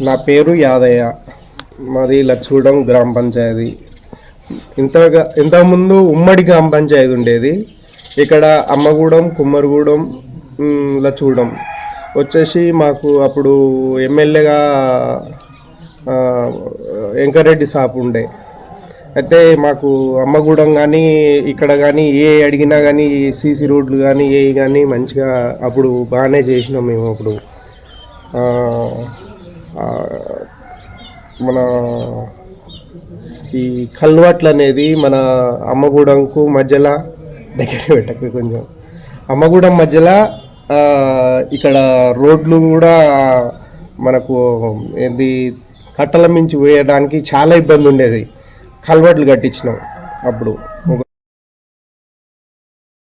నా పేరు యాదయ్య. మాది లచ్చగూడెం గ్రామ పంచాయతీ. ఇంతగా ఇంతకుముందు ఉమ్మడి గ్రామ పంచాయతీ ఉండేది. ఇక్కడ అమ్మగూడెం కుమ్మరిగూడెం మ్, లచ్చగూడెం. వచ్చేసి మాకు అప్పుడు ఎమ్మెల్యేగా వెంకరెడ్డి సాపు ఉండే. అయితే మాకు అమ్మగూడెం కానీ ఇక్కడ కానీ ఏ అడిగినా కానీ సీసీ రోడ్లు కానీ ఏ కానీ మంచిగా అప్పుడు బాగానే చేసినాం మేము అప్పుడు. మన ఈ కల్వట్లు అనేది మన అమ్మగూడెంకు మధ్యలో దగ్గర పెట్టకు కొంచెం. అమ్మగూడెం మధ్యలో ఇక్కడ రోడ్లు కూడా మనకు ఏంది కట్టల మించి వేయడానికి చాలా ఇబ్బంది ఉండేది. కల్వర్ట్లు కట్టించినాం అప్పుడు.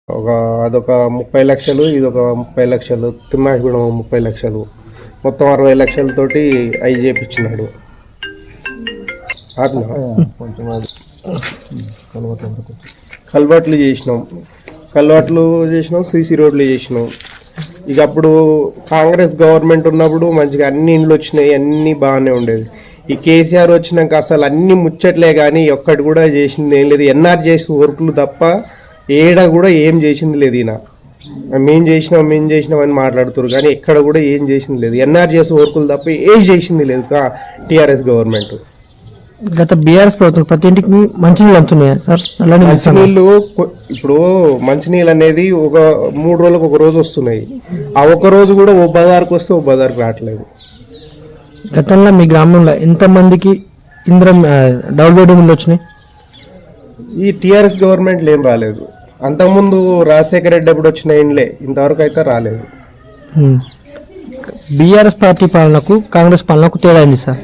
ఒక అదొక ముప్పై లక్షలు ఇది ఒక ముప్పై లక్షలు తిమ్మాయిగూడెం ముప్పై లక్షలు. మొత్తం అరవై లక్షలతోటి అవి చేపించినాడు కల్వర్ట్లు చేసినాం. కల్వర్ట్లు చేసినాం సీసీ రోడ్లు చేసినాం. ఇక అప్పుడు కాంగ్రెస్ గవర్నమెంట్ ఉన్నప్పుడు మంచిగా అన్ని ఇండ్లు వచ్చినాయి అన్నీ బాగానే ఉండేది. ఈ కేసీఆర్ వచ్చినాక అసలు అన్ని ముచ్చట్లే కానీ ఒక్కటి కూడా చేసింది ఏం లేదు. ఎన్ఆర్ చేసి వర్కులు తప్ప ఏడా కూడా ఏం చేసింది లేదు ఈయన. మేం చేసినాం మేం చేసినాం అని మాట్లాడుతారు కానీ ఎక్కడ కూడా ఏం చేసింది లేదు. ఎన్ఆర్ చేసి వర్కులు తప్ప ఏం చేసింది లేదు టీఆర్ఎస్ గవర్నమెంట్. గత బీఆర్ఎస్ ప్రభుత్వం ప్రతి ఇంటికి మంచినీళ్ళు అందుతున్నాయా సార్? మంచినీళ్ళు ఇప్పుడు మంచినీళ్ళు అనేది ఒక మూడు రోజులకు ఒక రోజు వస్తున్నాయి. ఆ ఒక రోజు కూడా ఓ బజార్కి వస్తే ఓ బజార్కి రావట్లేదు. గతంలో మీ గ్రామంలో ఎంతమందికి ఇంద్రం ఆ, డబుల్ బెడ్రూమ్ ఇల్లు వచ్చినాయి? ఈ టీఆర్ఎస్ గవర్నమెంట్లు ఏం రాలేదు. అంతకుముందు రాజశేఖర రెడ్డి అప్పుడు వచ్చిన ఇండ్లే ఇంతవరకు అయితే రాలేదు. బీఆర్ఎస్ పార్టీ పాలనకు కాంగ్రెస్ పాలనకు తేడా అయింది సార్?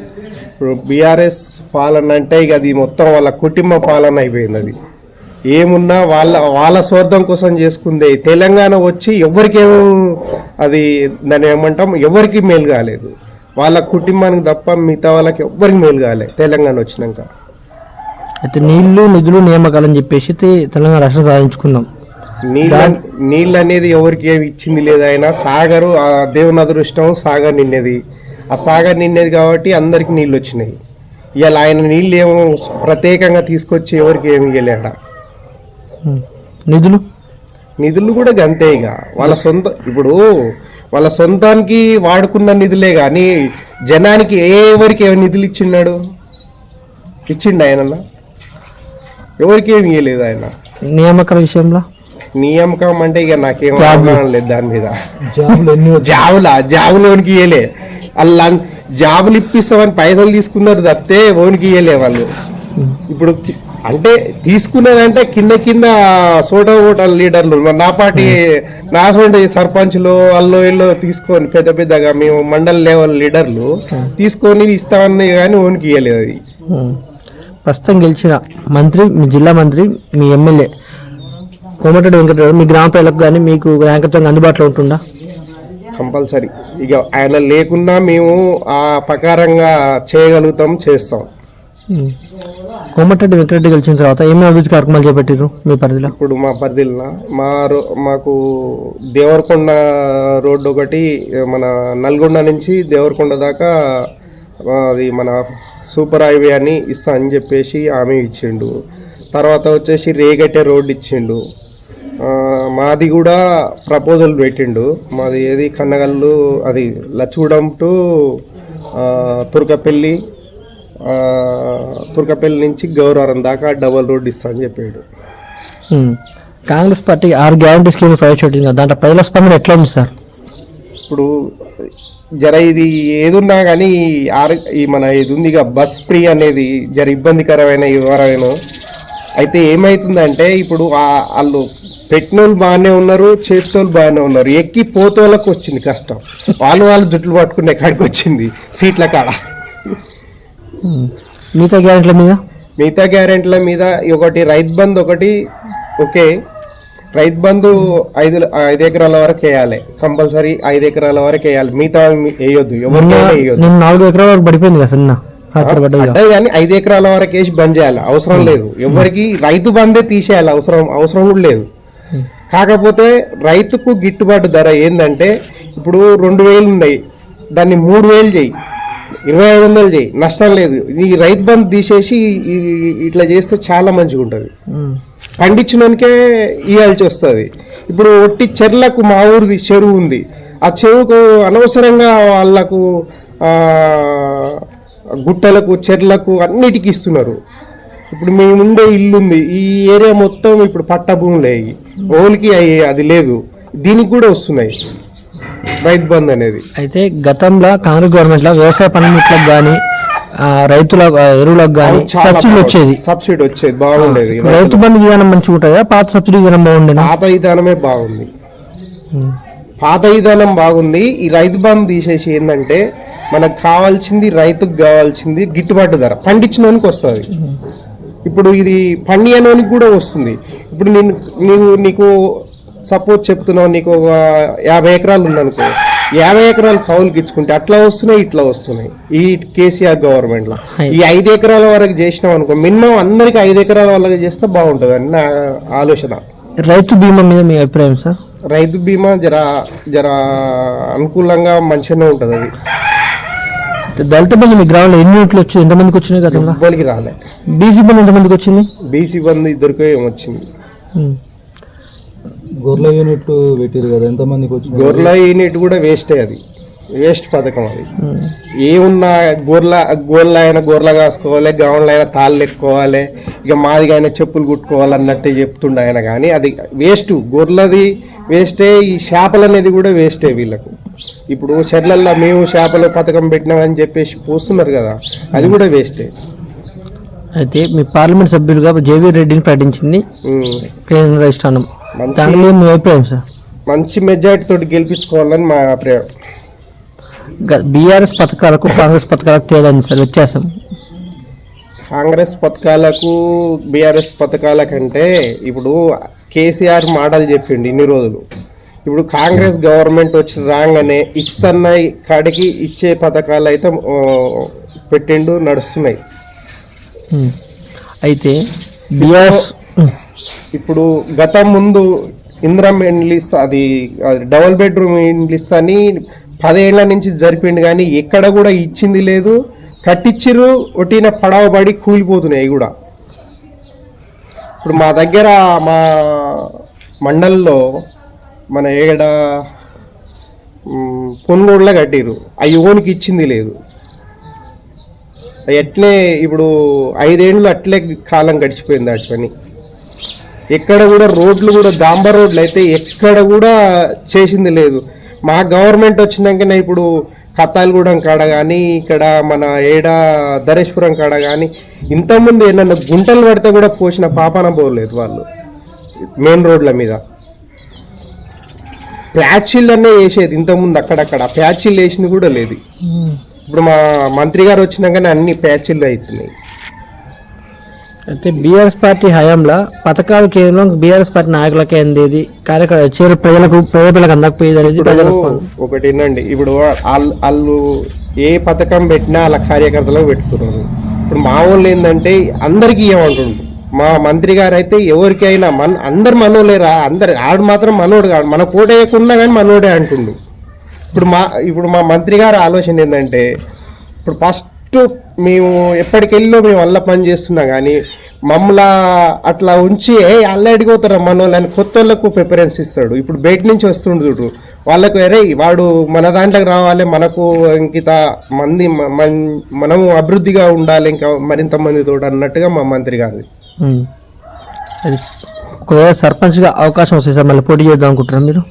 ఇప్పుడు బీఆర్ఎస్ పాలన అంటే ఇక అది మొత్తం వాళ్ళ కుటుంబ పాలన అయిపోయింది అది. ఏమున్నా వాళ్ళ వాళ్ళ స్వార్థం కోసం చేసుకుందే. తెలంగాణ వచ్చి ఎవరికేం అది దాన్ని ఏమంటాం ఎవరికి మేలు కాలేదు. వాళ్ళ కుటుంబానికి తప్ప మిగతా వాళ్ళకి ఎవ్వరికి మేలు కాలేదు తెలంగాణ వచ్చినాక. అయితే నీళ్ళు నిధులు నియామకాలని చెప్పేసి తెలంగాణ రాష్ట్రం సాధించుకున్నాం. నీళ్ళ నీళ్ళు అనేది ఎవరికి ఏమి ఇచ్చింది లేదు ఆయన. సాగరు ఆ దేవుని అదృష్టం సాగర్ నిన్నది ఆ సాగర్ నిన్నది కాబట్టి అందరికి నీళ్ళు వచ్చినాయి. ఇవాళ ఆయన నీళ్ళు ఏమో ప్రత్యేకంగా తీసుకొచ్చి ఎవరికి ఏమి ఇవ్వలేడ. నిధులు? నిధులు కూడా గంతే ఇక. వాళ్ళ సొంత ఇప్పుడు వాళ్ళ సొంతానికి వాడుకున్న నిధులే కానీ జనానికి ఏ ఎవరికి ఏమి నిధులు ఇచ్చిన్నాడు ఇచ్చిండు ఆయన ఎవరికి ఏమి ఇవ్వలేదు ఆయన. నియామకాల విషయంలో? నియామకం అంటే ఇక నాకేం అవగాహన లేదు దాని మీద. జాబులు జాబులోనికి ఇయ్యలే. అలా జాబులు ఇప్పిస్తామని పైసలు తీసుకున్నారు తప్పితే ఓనికి ఇయ్యలే వాళ్ళు. ఇప్పుడు అంటే తీసుకున్నదంటే కింద కింద సోటా ఓట లీడర్లు. నా పార్టీ నా సోటి సర్పంచ్లు అల్లో ఇల్లో తీసుకొని పెద్ద పెద్దగా మేము మండల లెవెల్ లీడర్లు తీసుకొని ఇస్తామని కానీ ఓనికి ఇయ్యలేదు అది. ప్రస్తుతం గెలిచిన మంత్రి మీ జిల్లా మంత్రి మీ ఎమ్మెల్యే కోమటిరెడ్డి వెంకటరెడ్డి మీ గ్రామ ప్రజలకు కానీ మీకు ర్యాంకత్వంగా అందుబాటులో ఉంటుందా? కంపల్సరీ. ఇక ఆయన లేకున్నా మేము ఆ ప్రకారంగా చేయగలుగుతాం చేస్తాం. కోమటిరెడ్డి వెంకటరెడ్డి గెలిచిన తర్వాత ఏమేమి అభివృద్ధి కార్యక్రమాలు చేపట్టారు మీ పరిధిలో? ఇప్పుడు మా పరిధిలో మా రో- మాకు దేవరకొండ రోడ్డు ఒకటి మన నల్గొండ నుంచి దేవరకొండ దాకా అది మన సూపర్ హైవే అని ఇస్తా అని చెప్పేసి హామీ ఇచ్చిండు. తర్వాత వచ్చేసి రేగట్టే రోడ్డు ఇచ్చిండు. మాది కూడా ప్రపోజల్ పెట్టిండు. మాది ఏది కన్నగల్లు అది లచ్చగూడెం టు తుర్కపల్లి తుర్కపల్లి నుంచి గౌరవరం దాకా డబల్ రోడ్ ఇస్తా అని చెప్పాడు. కాంగ్రెస్ పార్టీ ఆరు గ్యారంటీ స్కీమ్ ప్రవేశపెట్టింది దాంట్లో ప్రజల స్పందన ఎట్లా ఉంది సార్? ఇప్పుడు జర ఇది ఏదున్నా కానీ ఆర్ ఈ మన ఇది ఉంది ఇక బస్ ఫ్రీ అనేది జర ఇబ్బందికరమైన వివరమైన అయితే ఏమవుతుందంటే ఇప్పుడు వాళ్ళు పెట్టినోళ్ళు బాగానే ఉన్నారు చేసేటోళ్ళు బాగానే ఉన్నారు. ఎక్కి పోతోళ్ళకు వచ్చింది కష్టం. వాళ్ళు వాళ్ళు జుట్లు పట్టుకునే కాడికి వచ్చింది సీట్ల కాడ. మిగతా గ్యారెంటీల మీద? మిగతా గ్యారెంటీల మీద ఒకటి రైతు బంద్ ఒకటి ఓకే. రైతు బంధు ఐదు ఐదు ఎకరాల వరకు వేయాలి. కంపల్సరీ ఐదు ఎకరాల వరకు వేయాలి. మిగతా వేయొద్దు. ఎవరికైనా వేయొద్దు. నేను నాలుగు ఎకరాల వరకు పడిపోయింది కదా కదా. అంటే కానీ ఐదు ఎకరాల వరకు వేసి బంద్ చేయాలి. అవసరం లేదు. ఎవరికి రైతు బందే తీసేయాలి. అవసరం అవసరం కూడా లేదు. కాకపోతే రైతుకు గిట్టుబాటు ధర ఏంటంటే ఇప్పుడు రెండు వేలు ఉన్నాయి. దాన్ని మూడు వేలు చెయ్యి ఇరవై ఐదు వందలు చేయి. నష్టం లేదు. ఈ రైతు బంధు తీసేసి ఇట్లా చేస్తే చాలా మంచిగా ఉంటుంది పండించడానికే ఇవ్వాల్సి వస్తుంది ఇప్పుడు ఒట్టి చెర్లకు మా ఊరిది చెరువు ఉంది. ఆ చెరువుకు అనవసరంగా వాళ్ళకు గుట్టలకు చెర్లకు అన్నిటికీ ఇస్తున్నారు. ఇప్పుడు మేముండే ఇల్లుంది ఇల్లు ఉంది. ఈ ఏరియా మొత్తం ఇప్పుడు పట్ట భూములే ఇవి. అది లేదు. దీనికి కూడా వస్తున్నాయి. రైతు బంద్ అనేది. అయితే గతంలో కాంగ్రెస్ గవర్నమెంట్లో వ్యవసాయ పనిముట్లకు కానీ రైతుల ఎరువులకు కానీ సబ్సిడీ వచ్చేది. సబ్సిడీ వచ్చేది బాగుండేది. రైతు బంధు విధానం మంచిగా ఉంటుందా పాత సబ్సిడీ విధానం బాగుండేనా? పాత విధానమే బాగుంది. పాత విధానం బాగుంది. ఈ రైతు బంధు తీసేసి ఏంటంటే మనకు కావాల్సింది రైతుకు కావాల్సింది గిట్టుబాటు ధర. పండించినోనికి వస్తుంది. ఇప్పుడు ఇది పండియనోనికి కూడా వస్తుంది. ఇప్పుడు నేను నీవు నీకు సపోజ్ చెప్తున్నావు నీకు ఒక యాభై ఎకరాలు ఉందనుకో యాభై ఎకరాలు కౌలుకి ఇచ్చుకుంటే అట్లా వస్తున్నాయి ఇట్లా వస్తున్నాయి. ఈ కేసీఆర్ గవర్నమెంట్లో ఈ ఐదు ఎకరాల వరకు చేసినాం అనుకో మినిమం అందరికి ఐదు ఎకరాల వరకు చేస్తే బాగుంటుంది అని నా ఆలోచన. రైతు బీమా మీద మీ అభిప్రాయం సార్? రైతు బీమా జర జర అనుకూలంగా మంచిగానే ఉంటుంది అది. దళిత బంధు మీ గ్రామంలో ఎన్ని ఓట్లు వచ్చి ఎంతమందికి వచ్చినాయి గతంలో? ఎవ్వరికి రాలే. బీసీ బంధు ఎంతమందికి వచ్చింది? బీసీ బంధు ఇద్దరికో ఏమొచ్చింది? ఉమ్. గొర్రెల యూనిట్లు పెట్టారు కదా ఎంతమందికి గొర్రెల యూనిట్ కూడా వేస్టే అది. వేస్ట్ పథకం అది. ఏమున్నా గొర్రెల గొర్రెల అయినా గొర్రెల కాసుకోవాలి గౌన్లు అయినా తాళ్ళు ఎక్కుకోవాలి ఇక మాదిగా అయినా చెప్పులు కుట్టుకోవాలి అన్నట్టే చెప్తుండే ఆయన కానీ అది వేస్ట్ గొర్రెలది వేస్టే ఈ చేపలు అనేది కూడా వేస్టే వీళ్ళకు. ఇప్పుడు చెర్లల్లో మేము చేపల పథకం పెట్టినామని చెప్పేసి పోస్తున్నారు కదా అది కూడా వేస్టే అయితే మీ పార్లమెంట్ సభ్యులుగా జేవీ రెడ్డిని ప్రకటించింది. కేంద్ర అధిష్టానం మంచి దాని మీద మీ అభిప్రాయం సార్? మంచి మెజార్టీ తోటి గెలిపించుకోవాలని మా అభిప్రాయం. బీఆర్ఎస్ పథకాలకు కాంగ్రెస్ పథకాలకు తేడా ఉంది సార్? వ్యత్యాసం? కాంగ్రెస్ పథకాలకు బీఆర్ఎస్ పథకాల కంటే ఇప్పుడు కేసీఆర్ మాటలు చెప్పిండు ఇన్ని రోజులు. ఇప్పుడు కాంగ్రెస్ గవర్నమెంట్ వచ్చి రాగానే ఇస్తున్న కాడికి ఇచ్చే పథకాలు అయితే పెట్టిండు నడుస్తున్నాయి. అయితే బీఆర్ఎస్ ఇప్పుడు గతం ముందు ఇంద్రం ఇండ్లిస్ అది అది డబుల్ బెడ్రూమ్ ఇండ్లిస్ అని పదేళ్ళ నుంచి జరిపిండు కానీ ఎక్కడ కూడా ఇచ్చింది లేదు. కట్టించిరు ఒట్టిన పడవబడి కూలిపోతున్నాయి కూడా. ఇప్పుడు మా దగ్గర మా మండల్లో మన ఏడ మ్, కట్టిరు ఆ యువనికి ఇచ్చింది లేదు. ఎట్లే ఇప్పుడు ఐదేళ్ళు అట్లే కాలం గడిచిపోయింది అటువని ఎక్కడ కూడా రోడ్లు కూడా డాంబర్ రోడ్లు అయితే ఎక్కడ కూడా చేసింది లేదు. మా గవర్నమెంట్ వచ్చినాకనే ఇప్పుడు కత్తాలగూడెం కాడ కానీ ఇక్కడ మన ఏడ ధరేశ్వరం కాడ కానీ ఇంతకుముందు ఏమన్నా గుంటలు పడితే కూడా పోసిన పాపన పోలేదు వాళ్ళు. మెయిన్ రోడ్ల మీద. ప్యాచిల్ అనే వేసేది ఇంతకుముందు అక్కడక్కడ. ప్యాచిల్ వేసింది కూడా లేదు. ఇప్పుడు మా మంత్రి గారు వచ్చినాకనే అన్ని ప్యాచిళ్ళు అవుతున్నాయి అయితే బీఆర్ఎస్ పార్టీ హయాంలో పథకాలు కేవలం బీఆర్ఎస్ పార్టీ నాయకులకే అందేది. కార్యక్రమ చేరు ప్రజలకు ప్రజలకు అందకపోయేది అనేది ప్రజలకు ఒకటి ఏంటండి ఇప్పుడు వాళ్ళు వాళ్ళు ఏ పథకం పెట్టినా వాళ్ళ కార్యకర్తలకు పెట్టుకున్నారు. ఇప్పుడు మా వాళ్ళు ఏంటంటే అందరికీ ఇవ్వమంటుండ్రు మా మంత్రి గారు అయితే ఎవరికైనా మన అందరు మనోలేరా అందరు ఆడు మాత్రం మనోడు కాదు. మన కోట వేయకుండా కానీ మనోడే అంటుండు. ఇప్పుడు మా ఇప్పుడు మా మంత్రి గారు ఆలోచన ఏంటంటే ఇప్పుడు ఫస్ట్ మేము ఎప్పటికెళ్ళో మేము వల్ల పని చేస్తున్నా కానీ మమ్మల్ని అట్లా ఉంచి ఏ అల్లడికి పోతారా మన వాళ్ళని కొత్త వాళ్ళకు ప్రిఫరెన్స్ ఇస్తాడు. ఇప్పుడు బయట నుంచి వస్తుండు చూడు వాళ్ళకు అరే వాడు మన దాంట్లోకి రావాలి మనకు ఇంకిత మంది మనము అభివృద్ధిగా ఉండాలి ఇంకా మరింత మందితో అన్నట్టుగా మా మంత్రి గారు ఒకవేళ సర్పంచ్గా అవకాశం వస్తే సార్ మళ్ళీ పోటీ చేద్దాం అనుకుంటున్నారు మీరు?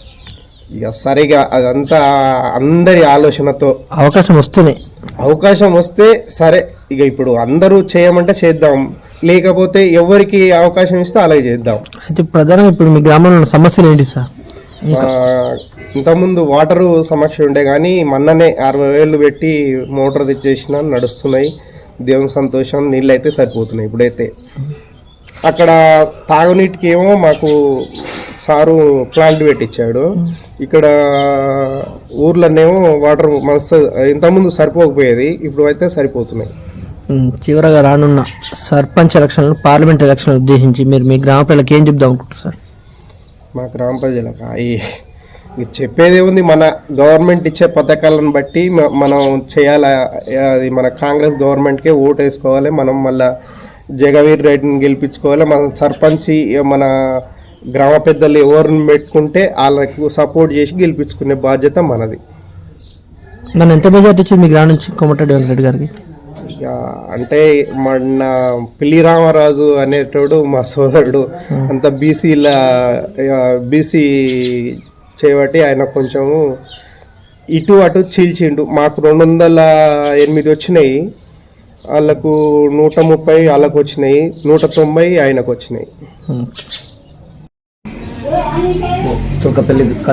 ఇక సరిగా అదంతా అందరి ఆలోచనతో. అవకాశం వస్తేనే. అవకాశం వస్తే సరే ఇక ఇప్పుడు అందరూ చేయమంటే చేద్దాం. లేకపోతే ఎవరికి అవకాశం ఇస్తే అలాగే చేద్దాం. అయితే ప్రధానంగా ఇప్పుడు మీ గ్రామంలో ఉన్న సమస్యలు ఏంటి సార్? ఇంతకుముందు వాటరు సమస్య ఉండే కానీ మొన్ననే అరవై వేలు పెట్టి మోటార్ తెచ్చేసిన నడుస్తున్నాయి. దేవుని సంతోషం నీళ్ళు అయితే సరిపోతున్నాయి ఇప్పుడైతే. అక్కడ తాగునీటికి ఏమో మాకు సారు ప్లాంట్ పెట్టించాడు. ఇక్కడ ఊర్లోనేమో వాటర్ మస్తు ఇంతకుముందు సరిపోకపోయేది ఇప్పుడు అయితే సరిపోతున్నాయి. చివరగా రానున్న సర్పంచ్ ఎలక్షన్లు పార్లమెంట్ ఎలక్షన్లు ఉద్దేశించి మీరు మీ గ్రామ ప్రజలకు ఏం చెప్దాం అనుకుంటారు సార్ మా గ్రామ ప్రజలకు? ఈ ఇక చెప్పేది ఉంది మన గవర్నమెంట్ ఇచ్చే పథకాలను బట్టి మనం చేయాలి? అది మన కాంగ్రెస్ గవర్నమెంట్కే ఓటు వేసుకోవాలి మనం మళ్ళా జగవీర్ రెడ్డిని గెలిపించుకోవాలి మన సర్పంచి మన గ్రామ పెద్దలు ఎవరిని పెట్టుకుంటే వాళ్ళకు సపోర్ట్ చేసి గెలిపించుకునే బాధ్యత మనది. నన్ను ఎంత మెజార్టీ ఇచ్చింది మీ గ్రామం నుంచి కోమటిరెడ్డి వెంకటరెడ్డి గారికి? ఇక అంటే మన పిల్లి రామరాజు అనేటోడు మా సోదరుడు అంత బీసీల బీసీ చేయబట్టి ఆయన కొంచెము ఇటు అటు చీల్చిండు. మాకు రెండు వందల ఎనిమిది వచ్చినాయి వాళ్ళకు నూట ముప్పై వాళ్ళకు వచ్చినాయి నూట తొంభై ఆయనకు వచ్చినాయి. తుర్కపల్లి